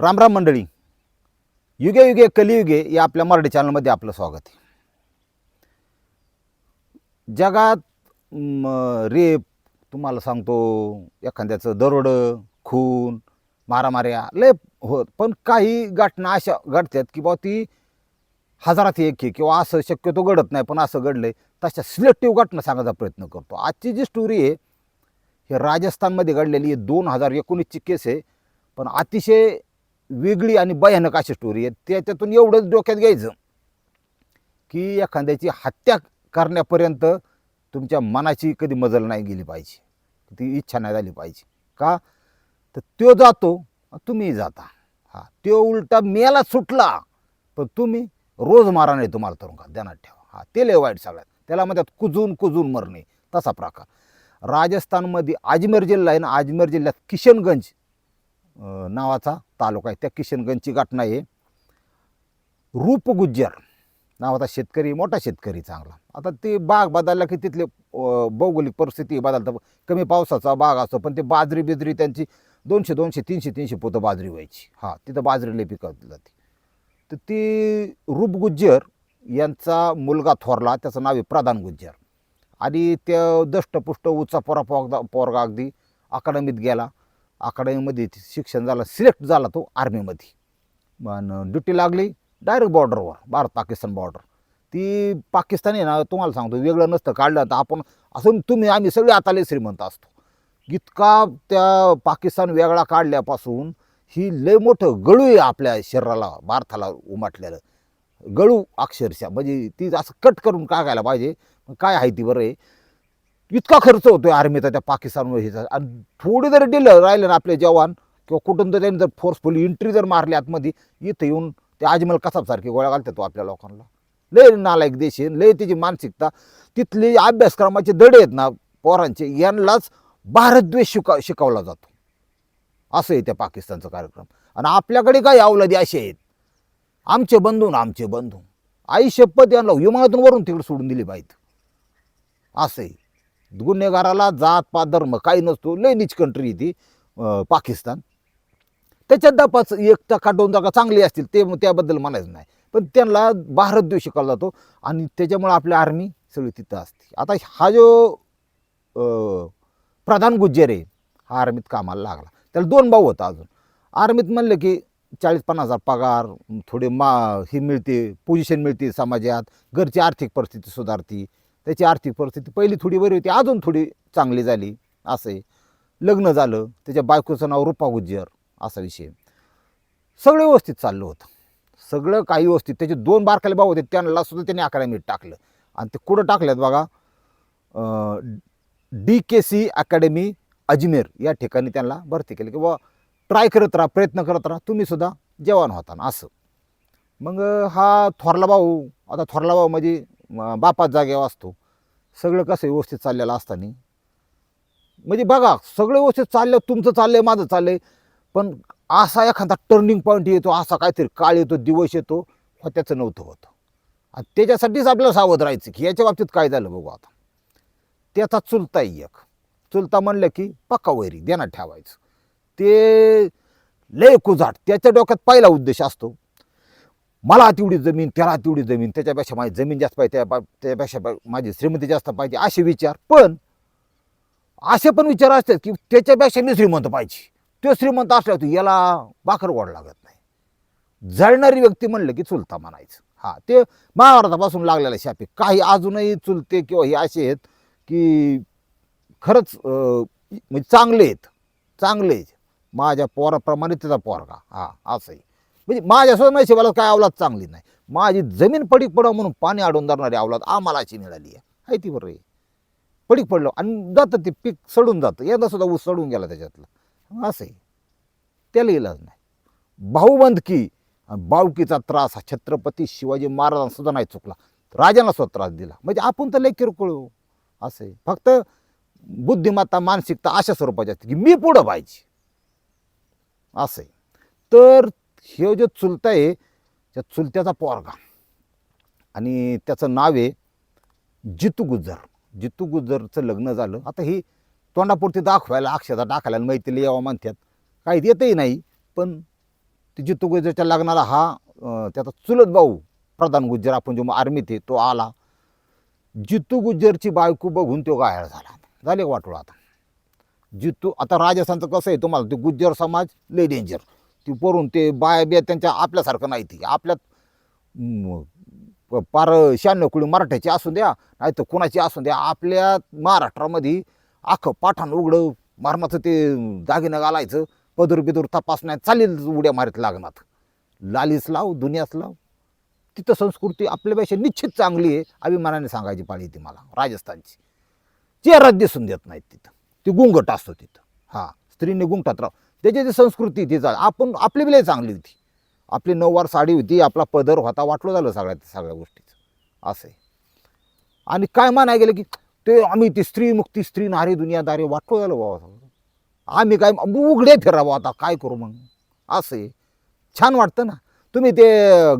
रामराम मंडळी. युगे युगे कलियुगे या आपल्या मराठी चॅनलमध्ये आपलं स्वागत आहे. जगात रेप तुम्हाला सांगतो एखाद्याचं दरोडं खून मारामाऱ्या लय होत. पण काही घटना अशा घडतात की बा ती हजारात एक आहे किंवा असं शक्यतो घडत नाही पण असं घडलंय. तशा सिलेक्टिव्ह घटना सांगायचा प्रयत्न करतो. आजची जी स्टोरी आहे हे राजस्थानमध्ये घडलेली आहे. दोन हजार एकोणीसची केस आहे. पण अतिशय वेगळी आणि भयानक अशी स्टोरी आहे. त्याच्यातून एवढंच डोक्यात घ्यायचं की एखाद्याची हत्या करण्यापर्यंत तुमच्या मनाची कधी मजल नाही गेली पाहिजे. ती इच्छा नाही झाली पाहिजे. का? तर तो जातो तुम्ही जाता. हा तो उलटा मेला सुटला पण तुम्ही रोज मारा नाही तुम्हाला तुरुंगात ध्यानात ठेवा. हा ते लय वाईट सगळ्यात. त्याला म्हणतात कुजून कुजून मरणे. तसा प्रकार. राजस्थानमध्ये अजमेर जिल्हा आहे ना अजमेर जिल्ह्यात किशनगंज नावाचा तालुका आहे. त्या किशनगंजची घटना आहे. रूप गुज्जर नावाचा शेतकरी मोठा शेतकरी चांगला. आता ते बाग बदलला की तिथले भौगोलिक परिस्थिती बदलतं. कमी पावसाचा बाग असतो पण ते बाजरी बिजरी त्यांची दोनशे दोनशे तीनशे तीनशे पोतं बाजरी व्हायची. हा तिथं बाजरी लई पिकवली जाते. तर ती रूप गुज्जर यांचा मुलगा थोरला त्याचं नाव आहे प्रधान गुज्जर. आणि त्या दष्टपुष्ट उचा पोरा पोरगा अगदी अकादमीत गेला. अकादमीमध्ये शिक्षण झालं सिलेक्ट झाला तो आर्मीमध्ये. आणि ड्युटी लागली डायरेक्ट बॉर्डरवर भारत पाकिस्तान बॉर्डर. ती पाकिस्तानी ना तुम्हाला सांगतो वेगळं नसतं काढलं तर आपण असं तुम्ही आम्ही सगळे आताले श्रीमंत असतो. इतका त्या पाकिस्तान वेगळा काढल्यापासून ही लय मोठं गळू आहे आपल्या शरीराला भारताला उमाटलेलं. गळू अक्षरशः म्हणजे ती असं कट करून टाकायला पाहिजे. काय आहे ती बरं आहे? इतका खर्च होतोय आर्मीचा त्या पाकिस्तानवर ह्याचा आणि थोडी जरी दिलं राहिलं ना आपले जवान किंवा कुठून तर त्यांनी जर फोर्सफुली एंट्री जर मारली आतमध्ये इथं येऊन ते अजमल कसाबसारखे गोळ्या घालतात तो आपल्या लोकांना. लय नालायक देश आहे लय त्याची मानसिकता. तिथले अभ्यासक्रमाचे दडे आहेत ना पोरांचे यांनाच भारतद्वेष शिका शिकवला जातो. असं आहे त्या पाकिस्तानचा कार्यक्रम. आणि आपल्याकडे काय अवलादी असे आहेत. आमचे बंधू ना आमचे बंधू. आई शपथ यांना विमानातून वरून तिकडे सोडून दिली पाहिजे. असं आहे. गुन्हेगाराला जात पात धर्म काही नसतो. लय नीच कंट्री ती पाकिस्तान. त्याच्यात दपाच एक टका दोन जागा चांगली असतील ते त्याबद्दल म्हणायचं नाही. पण त्यांना भारत देऊ शिकवला जातो आणि त्याच्यामुळे आपली आर्मी सगळी तिथं असते. आता हा जो प्रधान गुज्जर आहे हा आर्मीत कामाला लागला. त्याला दोन भाऊ होता अजून. आर्मीत म्हणलं की चाळीस पन्नास हजार पगार थोडे मा ही मिळते पोझिशन मिळते समाजात घरची आर्थिक परिस्थिती सुधारती. त्याची आर्थिक परिस्थिती पहिली थोडी बरी होती अजून थोडी चांगली झाली असं आहे. लग्न झालं त्याच्या बायकोचं नाव रुपा गुज्जर असा विषय. सगळं व्यवस्थित चाललं होतं. सगळं काही व्यवस्थित. त्याचे दोन बारकाले भाऊ होते त्यांना सुद्धा त्यांनी अकॅडमीत टाकलं. आणि ते कुठं टाकल्यात बघा? D K C academy Ajmer या ठिकाणी त्यांना भरती केली. किंवा ट्राय करत राहा प्रयत्न करत राहा तुम्हीसुद्धा जेवण जवान होता ना असं. मग हा थोरला भाऊ आता थोरला भाऊ म्हणजे अं, बापाच जागेवर असतो. सगळं कसं व्यवस्थित चाललेलं असताना. म्हणजे बघा सगळं व्यवस्थित चाललं तुमचं चाललंय माझं चाललंय. पण असा एखादा टर्निंग पॉईंट येतो असा काहीतरी काळ येतो दिवस येतो त्याचं नव्हतं होतं. आणि त्याच्यासाठीच आपल्याला सावध राहायचं की याच्या बाबतीत काय झालं बघू आता. त्याचा चुलता आहे एक. चुलता म्हणलं की पक्का वैरी देण्यात ठेवायचं. ते लय कुजाट. त्याच्या डोक्यात पहिला उद्देश असतो मला तेवढी जमीन त्याला तेवढी जमीन त्याच्यापेक्षा माझी जमीन जास्त पाहिजे त्या त्याच्यापेक्षा माझी श्रीमंती जास्त पाहिजे असे विचार. पण असे पण विचार असतात की त्याच्यापेक्षा मी श्रीमंत पाहिजे. तो श्रीमंत असल्यावर याला बाकर गोड लागत नाही. जळणारी व्यक्ती म्हणलं की चुलता म्हणायचं. हा ते महाभारतापासून लागलेला शापे. काही अजूनही चुलते किंवा हे असे आहेत की खरंच म्हणजे चांगले आहेत. चांगले आहेत. माझ्या पोराप्रमाणे त्याचा पोरगा. हा असंही. म्हणजे माझ्यासुद्धा नाही नशिबाला काय अवलाद चांगली नाही. माझी जमीन पडीक पडावं म्हणून पाणी अडवून धरणारी अवलाद आम्हाला अशी मिळाली आहे. आहे ती बरं. आहे पडीक पडलं आणि जातं ते पीक सडून जातं. यंदा सुद्धा ऊस सडून गेला त्याच्यातलं. आहे. त्याला इलाज नाही. भाऊबंदकी बावकीचा त्रास हा छत्रपती शिवाजी महाराजांसुद्धा नाही चुकला. राजांना सुद्धा त्रास दिला. म्हणजे आपण तर लय किरकोळ हो. असं आहे. फक्त बुद्धिमत्ता मानसिकता अशा स्वरूपाची असते की मी पुढं पाहिजे असं आहे. तर हे जो चुलता आहे त्या चुलत्याचा पोरगा. आणि त्याचं नाव आहे जितू गुज्जर. जितू गुज्जरचं लग्न झालं. आता ही तोंडापुरती दाखवायला अक्षता टाकायला मैत्रीला यावं म्हणतात. काही येतही नाही. पण ते जितू गुज्जरच्या लग्नाला हा त्याचा चुलत भाऊ प्रधान गुज्जर आपण जो आर्मीत आहे तो आला. जितू गुज्जरची बायको बघून तो गायळ झाला. झाले वाटोळा आता. जितू आता राजस्थानचं कसं आहे तुम्हाला ते गुज्जर समाज लय डेंजर ती परून ते बाया बिया त्यांच्या आपल्यासारखं नाही ती. आपल्यात प- पार शहाण्णव कुळी मराठ्याची असू द्या नाही तर कुणाची असू द्या आपल्या महाराष्ट्रामध्ये आखं पाठाण उघडं मारमाचं ते दागिनं घालायचं पदूर बिदूर तपासण्यात चालेल उड्या मारीत लागणार लालीच लाव दुनियाच लाव. तिथं संस्कृती आपल्यापेक्षा निश्चित चांगली आहे अभिमानाने सांगायची पाळी ती मला राजस्थानची. चेहरात दिसून देत नाहीत तिथं. ती गुंगट असतो तिथं. हां स्त्रीने गुंगटात राव त्याची जी संस्कृती तिचा आपण आपली बिले चांगली होती. आपली नऊवार साडी होती आपला पदर होता वाटलं झालं सगळ्या सगळ्या गोष्टीचं. असं आहे. आणि काय म्हणाय गेलं की ते आम्ही ती स्त्री मुक्ती स्त्री नारी दुनियादारी वाटलं झालं बाबा आम्ही काय उघडे फिरावं आता काय करू मग? असं आहे. छान वाटतं ना. तुम्ही ते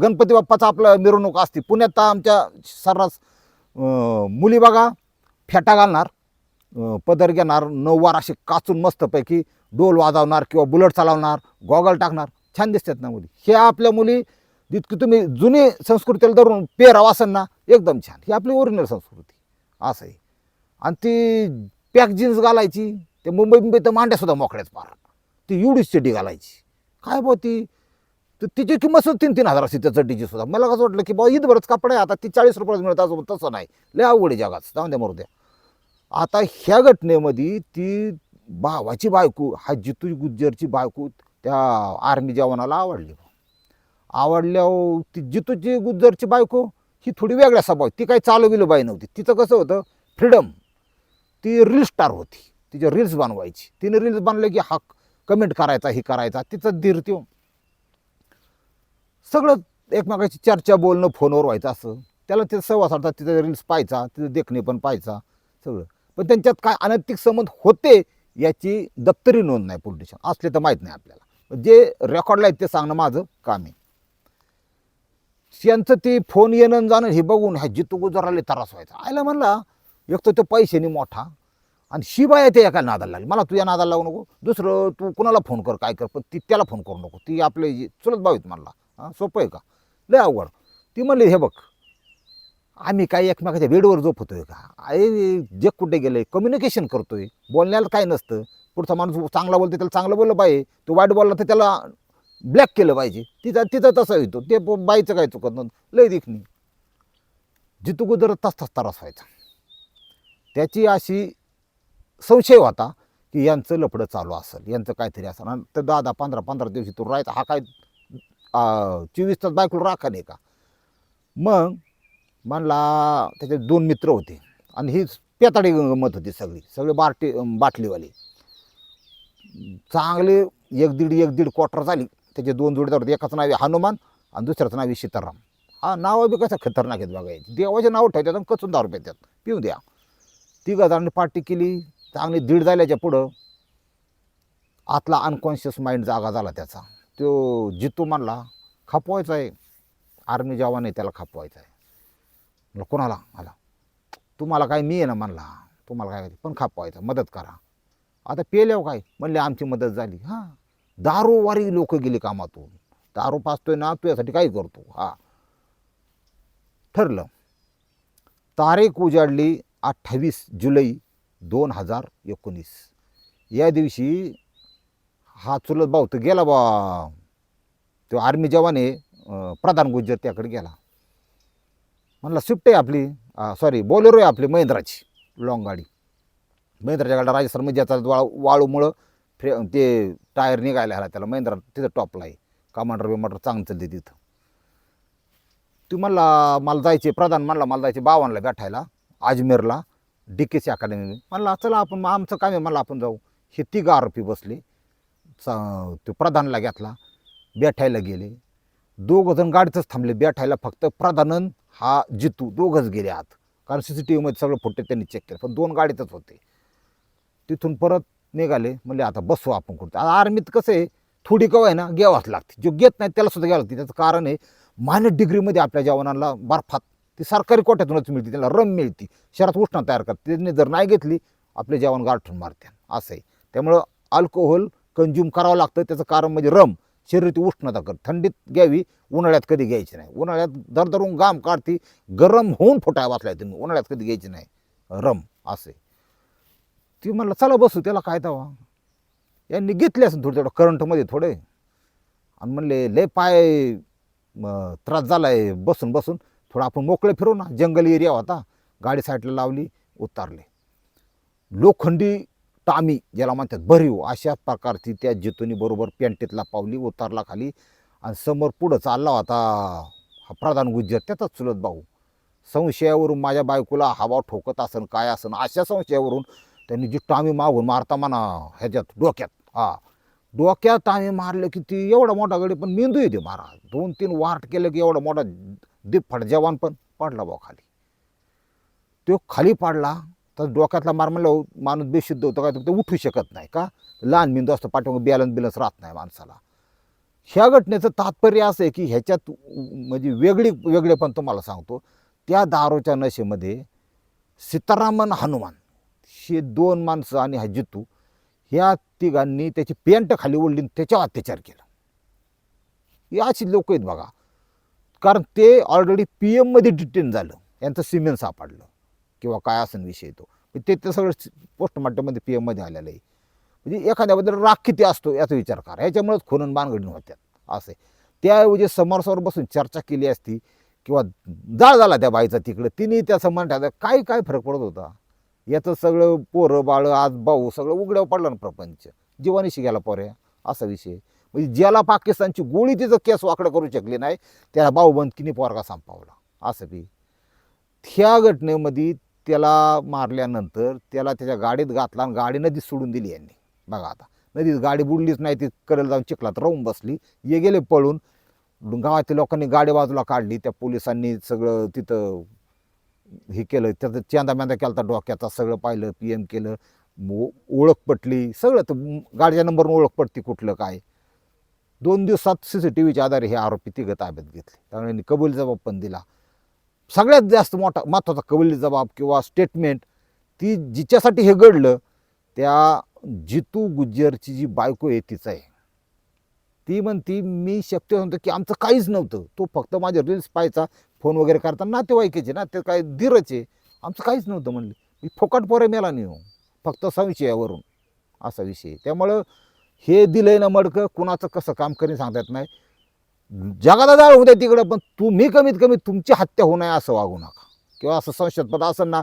गणपती बाप्पाचा आपलं मिरवणूक असते पुण्यात आमच्या सर्रास मुली बघा फेटा घालणार. पदर घेणार नऊवार असे काचून मस्तपैकी डोल वाजवणार किंवा बुलट चालवणार गॉगल टाकणार छान दिसतात ना मुली. ह्या आपल्या मुली जितकी तुम्ही जुनी संस्कृतीला धरून पेराव असेल ना एकदम छान. ही आपली ओरिजिनल संस्कृती. असं आहे. आणि ती पॅक जीन्स घालायची ते मुंबई मुंबई तर मांड्यासुद्धा मोकळ्याच पार ती एवढीच चड्डी घालायची. काय बा ती? तर तिची किंमत सुद्धा तीन तीन हजार असते त्या चड्डीची सुद्धा. मला कसं वाटलं की बा बरंच कपडे आता ती चाळीस रुपयात मिळत असं तसं नाही. लय अवघड आहे जगात. जाऊन द्या मरू द्या. आता ह्या घटनेमध्ये ती भावाची बायको हा जितू गुज्जरची बायको त्या आर्मी जवानाला आवडली. आवडल्यावर ती जितूची गुज्जरची बायको ही थोडी वेगळ्या स्वभाव ती काही चालविलं बाई नव्हती. तिचं कसं होतं फ्रीडम. ती रील स्टार होती. तिच्या रील्स बनवायची. तिने रील्स बनलं की हा कमेंट करायचा हे करायचा. तिचं धीर त्यो. सगळं एकमेकाची चर्चा बोलणं फोनवर व्हायचं असं. त्याला ते सव्वा साडता तिथं रील्स पाहायचा तिथं देखणे पण पाहायचा सगळं. पण त्यांच्यात काय अनैतिक संबंध होते याची दप्तरी नोंद नाही पोलिटिशियन असले तर माहीत नाही आपल्याला. जे रेकॉर्डला आहेत ते सांगणं माझं काम आहे. यांचं ते फोन येणं जाणं हे बघून ह्या जितू गुजराला त्रास व्हायचा. आयला म्हणला एक तर तो पैशाने मोठा आणि शिबाय ते एका नादाला लागली. मला तुझ्या नादाला लागू नको. दुसरं तू कुणाला फोन कर काय कर पण ती त्याला फोन करू नको. ती आपले चुलत भाऊ म्हणला. हां सोपं आहे का? लय अवघड. ती म्हणली हे बघ आम्ही काही एकमेकाच्या बेडवर झोपतोय का? अरे जे कुठे गेलं आहे कम्युनिकेशन करतोय. बोलण्याला काय नसतं. पुढचा माणूस चांगला बोलतो त्याला चांगलं बोललं पाहिजे. तो वाईट बोलला तर त्याला ब्लॅक केलं पाहिजे. तिचा तिचा तसं येतो. ते बाईचं काय चुकत नव्हतं लय दिखणी जितू गुजर तस तस त्रास व्हायचा. त्याची अशी संशय होता की यांचं लफडं चालू असेल. यांचं काहीतरी असेल. आणि तर दहा दहा पंधरा पंधरा दिवशी तो राहायचा. हा काय चोवीस तास बायकोला राखा नाही का? मग म्हणला त्याचे दोन मित्र होते. आणि ही पेताडी मत होती सगळी. सगळे बाटी बाटलीवाली. चांगले एक दीड एक दीड क्वार्टर झाली. त्याचे दोन जोडीदार होते. एकाचं नाव आहे हनुमान आणि दुसऱ्याचं नाव आहे सीताराम. हा नावं बी कसं खतरनाक आहेत बघायची देवाचे नाव ठेवतात आणि कचून दारू पेतात. पिऊ द्या. ती गजांनी पार्टी केली. चांगली दीड झाल्याच्या पुढं आतला अनकॉन्शियस माइंड जागा झाला त्याचा. तो जितू म्हणला खपवायचा आहे. आर्मी जवान आहे त्याला खपवायचा आहे. म्हणलं कोणाला? मला तुम्हाला काय मी आहे ना म्हणला. तुम्हाला काय पण खपवायचा मदत करा. आता पेल्यावर काय? म्हणले आमची मदत झाली. हां. दारूवारी लोक गेली कामातून. दारू पाचतोय ना तू यासाठी काय करतो? हा. ठरलं. तारीख उजाडली अठ्ठावीस जुलै दोन हजार एकोणीस. या दिवशी हा चुलत भाऊ तर गेला बा. तो आर्मी जवान आहे प्रधान गुज्जर त्याकडे गेला. म्हणला स्विफ्ट आहे आपली. सॉरी बोलेरो आहे आपली महिंद्राची लॉंग गाडी. महिंद्राच्या गाड्या राजस्थानमध्ये म्हणजे ज्याचा वाळू वाळूमुळं फ्रे ते टायर निघायला ह्याला त्याला. महिंद्रा तिथं टॉपला आहे. कमांडर बिमांडर चांगलं चालते तिथं. तू म्हणला मला जायचे प्रधान म्हणला मला जायचे बावनला भेटायला अजमेरला डी के सी अकॅडमी म्हणला चला आपण मग आमचं काम आहे म्हणलं आपण जाऊ. हे तिघ आरोपी बसले. चा- तो प्रधानला घेतला. बेठायला गेले. दोघं जण गाडीतच थांबले. बेठायला फक्त प्रधानन हा जितू दोघंच गेले आत. कारण सी सी टी व्हीमध्ये सगळं फुटे त्यांनी चेक केलं. पण दोन गाडीतच होते. तिथून परत निघाले. म्हणजे आता बसू आपण कुठं? आता आर्मीत कसं आहे थोडी कव आहे ना घ्यावाच लागते. जो घेत नाही त्याला सुद्धा घ्यावं लागते. त्याचं कारण आहे मायनर डिग्रीमध्ये आपल्या जवानांना बर्फात ती सरकारी कोट्यातूनच मिळते. त्याला रम मिळते. शहरात उष्णा तयार करते. त्यांनी जर नाही घेतली आपले जवान गाठून मारते असं आहे. त्यामुळं अल्कोहोल कंझ्युम करावं लागतं. त्याचं कारण म्हणजे रम. शरीर ती उष्णता कर. थंडीत घ्यावी उन्हाळ्यात कधी घ्यायची नाही. उन्हाळ्यात दरदरून घाम काढती गरम होऊन फोटा वाचलाय तुम्ही. उन्हाळ्यात कधी घ्यायची नाही. रम असे. ती म्हणलं चला बसू त्याला काय तवा? यांनी घेतले असं थोडं थोडं करंटमध्ये थोडे. आणि म्हणले लय पाय म, त्रास झालाय बसून बसून. थोडं आपण मोकळे फिरू ना. जंगल एरिया होता. गाडी साईडला लावली उतारले. लोखंडी टामी ज्याला म्हणतात भरीव हो. अशा प्रकारची त्या जेतुनी बरोबर पॅन्टीतला पावली उतारला खाली आणि समोर पुढं चालला होता हा प्रधान गुज्जर त्याचाच चुलत भाऊ. संशयावरून माझ्या बायकोला हवा ठोकत असन काय असन अशा संशयावरून त्यांनी जी टामी मागून मारता म्हणा ह्याच्यात डोक्यात हा. डोक्यात टामी मारलं की ती एवढा मोठा गडी पण मेंदू येते मारा. दोन तीन वार्ट केलं की एवढा मोठा दिप्फड जवान पण पडला बा खाली. तो खाली पाडला तर डोक्यातला मार म्हणलं माणूस बेशुद्ध होतो काय तर ते उठू शकत नाही का? लहान मेंदू असतो पाठीमागे बॅलन्स बिलन्स राहत नाही माणसाला. ह्या घटनेचं तात्पर्य असं आहे की ह्याच्यात म्हणजे वेगळी वेगळे पण तुम्हाला सांगतो. त्या दारूच्या नशेमध्ये सीतारामन हनुमान हे दोन माणसं आणि हा जितू ह्या तिघांनी त्याची पेंट खाली ओढली आणि त्याच्यावर अत्याचार केला. हे अशी लोक आहेत बघा. कारण ते ऑलरेडी पी एममध्ये डिटेन झालं. यांचं सिमेंट सापडलं. किंवा काय असेल विषय तो. ते ते सगळं पोस्टमार्टममध्ये पी एममध्ये आलेलं आहे. म्हणजे एखाद्याबद्दल राग किती असतो याचा विचार करा. याच्यामुळेच खुनन बांधगडी होत्यात. असे त्याऐवजी समोरसमोर बसून चर्चा केली असती किंवा जाळ झाला त्या बाईचा तिकडं. तिने त्या संबंधात काय काय फरक पडत होता? याचं सगळं पोरं बाळ आज भाऊ सगळं उघड्यावर पडलं ना प्रपंच. जीवानीशी गेला पोऱ्या. असा विषय म्हणजे ज्याला पाकिस्तानची गोळी तिचं केस वाकडं करू शकली नाही त्याला भाऊबंदकीने पोरगा संपावला. असं बी. ह्या घटनेमध्ये त्याला मारल्यानंतर त्याला त्याच्या गाडीत घातला आणि गाडी नदीत सोडून दिली यांनी. बघा आता नदीत गाडी बुडलीच नाही ती कडेला जाऊन चिखलात राहून बसली. ये गेले पळून गावातील लोकांनी गाडी बाजूला काढली त्या पोलिसांनी सगळं तिथं हे केलं त्याचं चेंदा मेंदा केला होता डोक्याचा सगळं पाहिलं पी एम केलं ओळख पटली सगळं तर गाडीच्या नंबरनं ओळख पटती कुठलं काय. दोन दिवसात सी सी टी व्हीच्या आधारे हे आरोपी तिघं ताब्यात घेतले. त्यामुळे यांनी कबुली जबाब पण दिला. सगळ्यात जास्त मोठा महत्त्वाचा कबुली जबाब किंवा स्टेटमेंट ती जिच्यासाठी हे घडलं त्या जितू गुज्जरची जी बायको आहे तिचं आहे. ती म्हणती मी शक्य म्हणतो की आमचं काहीच नव्हतं. तो फक्त माझ्या रील्स पाहायचा फोन वगैरे करताना नातेवाईकाचे ना ते काय धीरच आहे. आमचं काहीच नव्हतं म्हणले. मी फुकट पोरे मेला नाही हो. फक्त संशयावरून. असा विषय त्यामुळं हे दिलंय ना मडकं. कुणाचं कसं काम करीन सांगता येत नाही. जगाला जाळ होऊ द्या तिकडं पण तुम्ही कमीत कमी तुमची हत्या होऊ नये असं वागू नका. किंवा असं संशयपद असं ना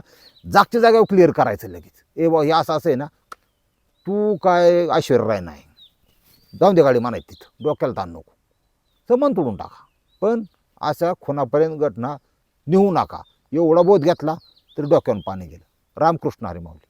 जागच्या जागेवर क्लिअर करायचं लगेच. ए बा हे असं असं आहे ना तू काय ऐश्वर्य राय नाही. जाऊन दे गाडी म्हणायची तिथं डोक्याला ताण नको. संबंध तोडून टाका. पण अशा खुनापर्यंत घटना नेऊ नका. एवढा बोध घेतला तरी डोक्यावर पाणी गेलं. रामकृष्ण हरी माऊली.